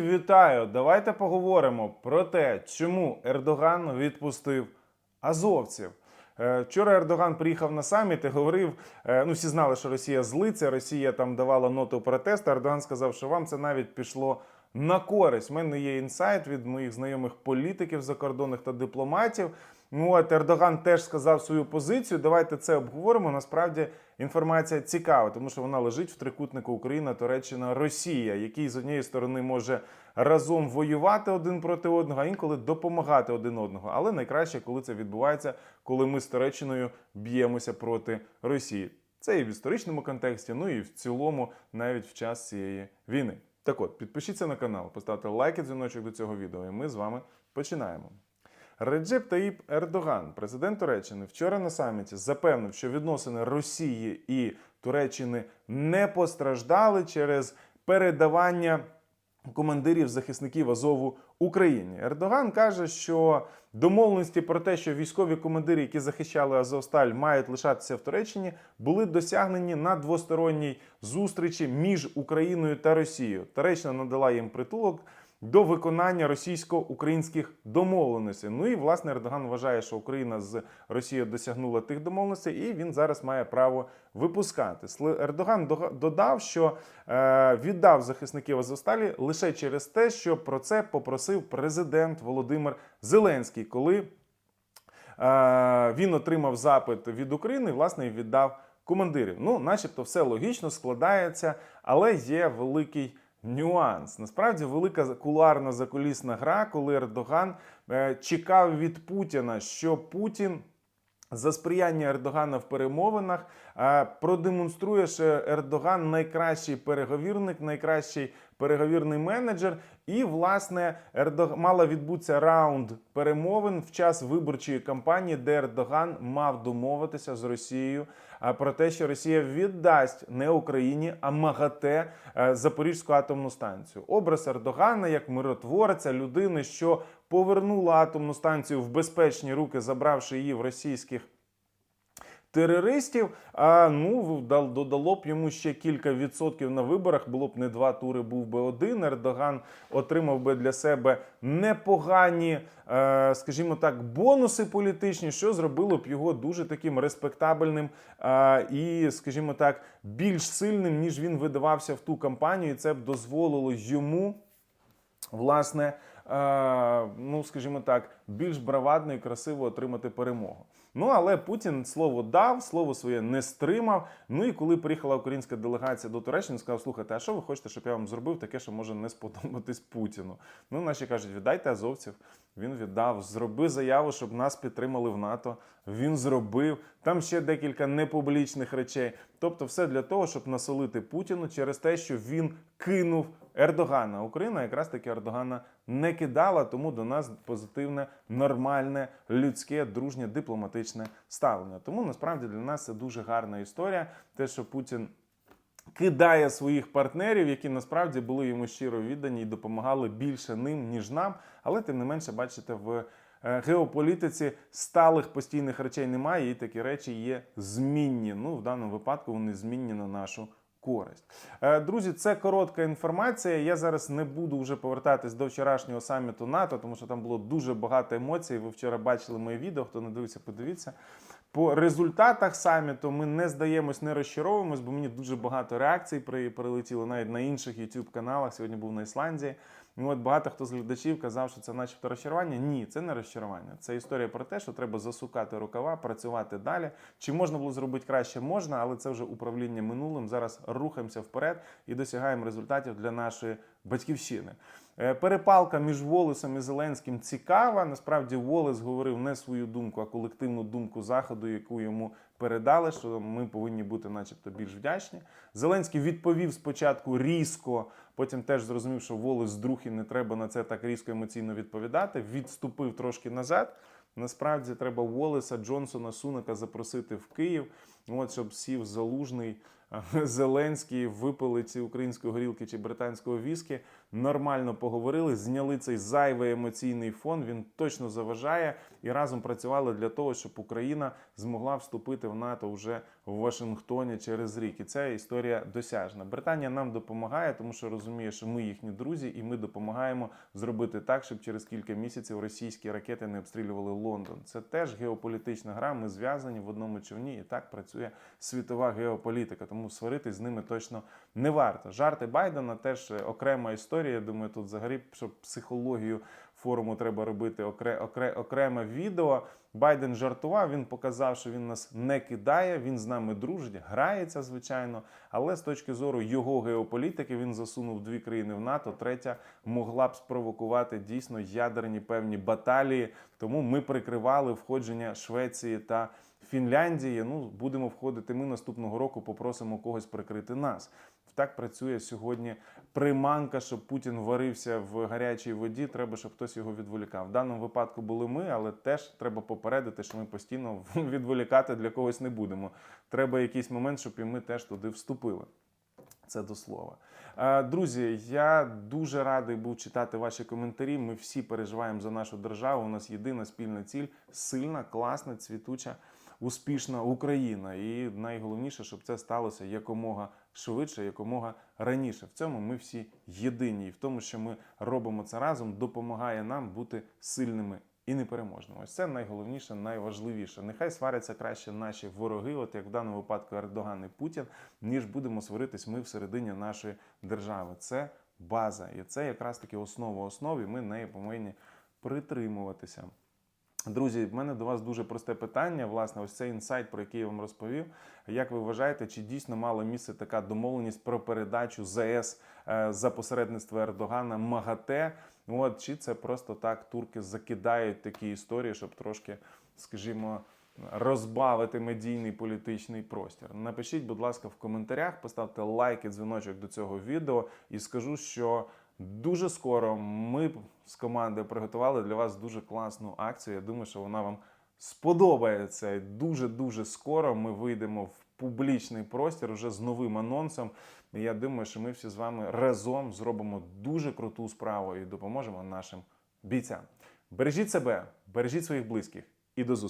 Вітаю! Давайте поговоримо про те, чому Ердоган відпустив азовців. Е, Вчора Ердоган приїхав на саміт і говорив: е, ну всі знали, що Росія злиться, Росія там давала ноту протесту. Ердоган сказав, що вам це навіть пішло на користь. У мене є інсайт від моїх знайомих політиків закордонних та дипломатів. Ну от Ердоган теж сказав свою позицію. Давайте це обговоримо. Насправді інформація цікава, тому що вона лежить в трикутнику Україна, Туреччина, Росія, який з однієї сторони може разом воювати один проти одного, а інколи допомагати один одного. Але найкраще, коли це відбувається, коли ми з Туреччиною б'ємося проти Росії. Це і в історичному контексті, ну і в цілому, навіть в час цієї війни. Так от, підпишіться на канал, поставте лайк і дзвіночок до цього відео, і ми з вами починаємо. Реджеп Таїп Ердоган, президент Туреччини, вчора на саміті запевнив, що відносини Росії і Туреччини не постраждали через передавання командирів захисників Азову Україні. Ердоган каже, що домовленості про те, що військові командири, які захищали Азовсталь, мають лишатися в Туреччині, були досягнені на двосторонній зустрічі між Україною та Росією. Туреччина надала їм притулок до виконання російсько-українських домовленостей. Ну і власне Ердоган вважає, що Україна з Росією досягнула тих домовленостей, і він зараз має право випускати. Ердоган дога- додав, що е, віддав захисників Азовсталі лише через те, що про це попросив президент Володимир Зеленський, коли е, він отримав запит від України, власне, і віддав командирів. Ну, начебто, все логічно складається, але є великий нюанс. Насправді, велика куларна закулісна гра, коли Ердоган е, чекав від Путіна, що Путін. За сприяння Ердогана в перемовинах продемонструє, що Ердоган найкращий переговірник, найкращий переговірний менеджер. І, власне, Ердог... мала відбутися раунд перемовин в час виборчої кампанії, де Ердоган мав домовитися з Росією про те, що Росія віддасть не Україні, а МАГАТЕ Запорізьку атомну станцію. Образ Ердогана як миротворця, людини, що повернула атомну станцію в безпечні руки, забравши її в російських терористів. А ну додало б йому ще кілька відсотків на виборах. Було б не два тури, був би один. Ердоган отримав би для себе непогані, е, скажімо так, бонуси політичні, що зробило б його дуже таким респектабельним е, і, скажімо так, більш сильним, ніж він видавався в ту кампанію. І це б дозволило йому власне, е, ну скажімо так, більш бравадно і красиво отримати перемогу. Ну але Путін слово дав, слово своє не стримав. Ну і коли приїхала українська делегація до Туреччини, сказав: слухайте, а що ви хочете, щоб я вам зробив таке, що може не сподобатись Путіну? Ну, наші кажуть, віддайте азовців. Він віддав, зроби заяву, щоб нас підтримали в НАТО. Він зробив там ще декілька непублічних речей. Тобто, все для того, щоб насолити Путіну через те, що він кинув Ердогана. Україна якраз таки Ердогана не кидала, тому до нас позитивне, нормальне, людське, дружнє, дипломатичне ставлення. Тому насправді для нас це дуже гарна історія. Те, що Путін кидає своїх партнерів, які насправді були йому щиро віддані і допомагали більше ним, ніж нам. Але тим не менше, бачите, в е, геополітиці сталих постійних речей немає, і такі речі є змінні. Ну, в даному випадку вони змінні на нашу. Користь, Е, друзі, це коротка інформація. Я зараз не буду вже повертатись до вчорашнього саміту НАТО, тому що там було дуже багато емоцій. Ви вчора бачили моє відео. Хто не дивився, подивіться. По результатах саміту ми не здаємось, не розчаровуємось, бо мені дуже багато реакцій при- прилетіло навіть на інших youtube каналах. Сьогодні був на Ісландії. І от багато хто з глядачів казав, що це начебто розчарування. Ні, це не розчарування. Це історія про те, що треба засукати рукава, працювати далі. Чи можна було зробити краще? Можна, але це вже управління минулим. Зараз рухаємося вперед і досягаємо результатів для нашої батьківщини. Е, Перепалка між Волесом і Зеленським цікава. Насправді Волес говорив не свою думку, а колективну думку заходу, яку йому передали, що ми повинні бути, начебто, більш вдячні. Зеленський відповів спочатку різко, потім теж зрозумів, що Волес друг і не треба на це так різко емоційно відповідати. Відступив трошки назад. Насправді треба Волеса, Джонсона, Сунака запросити в Київ От щоб сів залужний. Зеленський випили ці української горілки чи британського віскі, нормально поговорили, зняли цей зайвий емоційний фон. Він точно заважає і разом працювали для того, щоб Україна змогла вступити в НАТО вже в Вашингтоні через рік. І ця історія досяжна. Британія нам допомагає, тому що розуміє, що ми їхні друзі, і ми допомагаємо зробити так, щоб через кілька місяців російські ракети не обстрілювали Лондон. Це теж геополітична гра. Ми зв'язані в одному човні, і так працює світова геополітика. Тому сваритись з ними точно не варто. Жарти Байдена теж окрема історія. Я думаю, тут взагалі щоб психологію форуму треба робити окре, окре, окреме відео. Байден жартував. Він показав, що він нас не кидає. Він з нами дружить, грається, звичайно. Але з точки зору його геополітики він засунув дві країни в НАТО. Третя могла б спровокувати дійсно ядерні певні баталії. Тому ми прикривали входження Швеції та Фінляндії. Ну будемо входити. Ми наступного року попросимо когось прикрити нас. Так працює сьогодні приманка, щоб Путін варився в гарячій воді. Треба, щоб хтось його відволікав. В даному випадку були ми, але теж треба попередити, що ми постійно відволікати для когось не будемо. Треба якийсь момент, щоб і ми теж туди вступили. Це до слова. Е, Друзі, я дуже радий був читати ваші коментарі. Ми всі переживаємо за нашу державу. У нас єдина спільна ціль сильна, класна, цвітуча, успішна Україна. І найголовніше, щоб це сталося якомога швидше, якомога раніше. В цьому ми всі єдині. І в тому, що ми робимо це разом, допомагає нам бути сильними і непереможними. Ось це найголовніше, найважливіше. Нехай сваряться краще наші вороги, от як в даному випадку Ердоган і Путін, ніж будемо сваритись ми всередині нашої держави. Це база, і це якраз таки основа основ, ми неї повинні притримуватися. Друзі, в мене до вас дуже просте питання. Власне, ось цей інсайт, про який я вам розповів. Як ви вважаєте, чи дійсно мала місце така домовленість про передачу ЗС е, за посередництва Ердогана МАГАТЕ? От чи це просто так турки закидають такі історії, щоб трошки, скажімо, розбавити медійний політичний простір? Напишіть, будь ласка, в коментарях, поставте лайк і дзвіночок до цього відео і скажу, що. Дуже скоро ми з командою приготували для вас дуже класну акцію. Я думаю, що вона вам сподобається. І Дуже дуже скоро ми вийдемо в публічний простір вже з новим анонсом. Я думаю, що ми всі з вами разом зробимо дуже круту справу і допоможемо нашим бійцям. Бережіть себе, бережіть своїх близьких і до зустрічі!